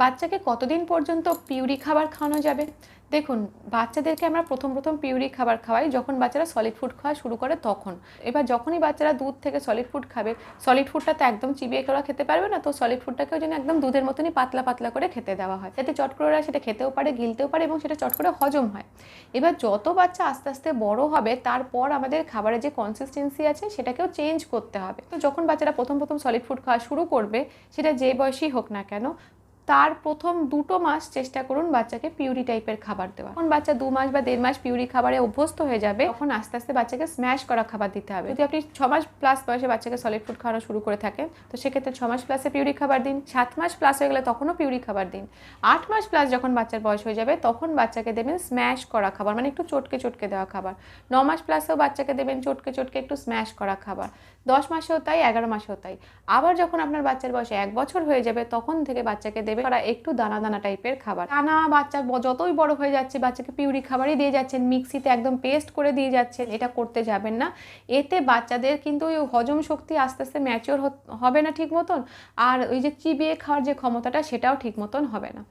বাচ্চাকে কতদিন পর্যন্ত পিউরি খাবার খাওয়ানো যাবে? দেখুন, বাচ্চাদেরকে আমরা প্রথম প্রথম পিউরি খাবার খাওয়াই যখন বাচ্চারা সলিড ফুড খাওয়া শুরু করে তখন। এবার যখনই বাচ্চারা দুধ থেকে সলিড ফুড খাবে সলিড ফুডটা তো একদম চিবিয়ে ওরা খেতে পারবে না, তো সলিড ফুডটাকেও যেন একদম দুধের মতনই পাতলা পাতলা করে খেতে দেওয়া হয়। যাতে চট করে ওরা সেটা খেতেও পারে, গিলতেও পারে এবং সেটা চট করে হজম হয়। এবার যত বাচ্চা আস্তে আস্তে বড় হবে, তারপর আমাদের খাবারের যে কনসিস্টেন্সি আছে সেটাকেও চেঞ্জ করতে হবে। তো যখন বাচ্চারা প্রথম প্রথম সলিড ফুড খাওয়া শুরু করবে, সেটা যে বয়সী হোক না কেন তার প্রথম দুটো মাস চেষ্টা করুন বাচ্চাকে পিউরি টাইপের খাবার দেওয়া যখন বাচ্চা দু মাস বা দেড় মাস পিউরি খাবারে অভ্যস্ত হয়ে যাবে, তখন আস্তে আস্তে বাচ্চাকে স্ম্যাশ করা খাবার দিতে হবে। যদি আপনি ছ মাস প্লাস বয়সে বাচ্চাকে সলিড ফুড খাওয়ানো শুরু করে থাকেন, তো সেক্ষেত্রে ছ মাস প্লাসে পিউরি খাবার দিন, সাত মাস প্লাস হয়ে গেলে তখনও পিউরি খাবার দিন। আট মাস প্লাস যখন বাচ্চার বয়স হয়ে যাবে, তখন বাচ্চাকে দেবেন স্ম্যাশ করা খাবার মানে একটু চটকে চটকে দেওয়া খাবার। ন মাস প্লাসেও বাচ্চাকে দেবেন চটকে চটকে একটু স্ম্যাশ করা খাবার। দশ মাসেও তাই, এগারো মাসেও তাই। আবার যখন আপনার বাচ্চার বয়স এক বছর হয়ে যাবে, তখন থেকে বাচ্চাকে দেবে। তারা একটু দানা দানা টাইপের খাবার। দানা বাচ্চা যতই বড় হয়ে যাচ্ছে, বাচ্চাকে পিউরি খাবারই দিয়ে যাচ্ছেন, মিক্সিতে একদম পেস্ট করে দিয়ে যাচ্ছেন, এটা করতে যাবেন না। এতে বাচ্চাদের কিন্তু ওই হজম শক্তি আস্তে আস্তে ম্যাচিওর হবে না ঠিক মতন, আর ওই যে চিবিয়ে খাওয়ার যে ক্ষমতাটা, সেটাও ঠিক মতন হবে না।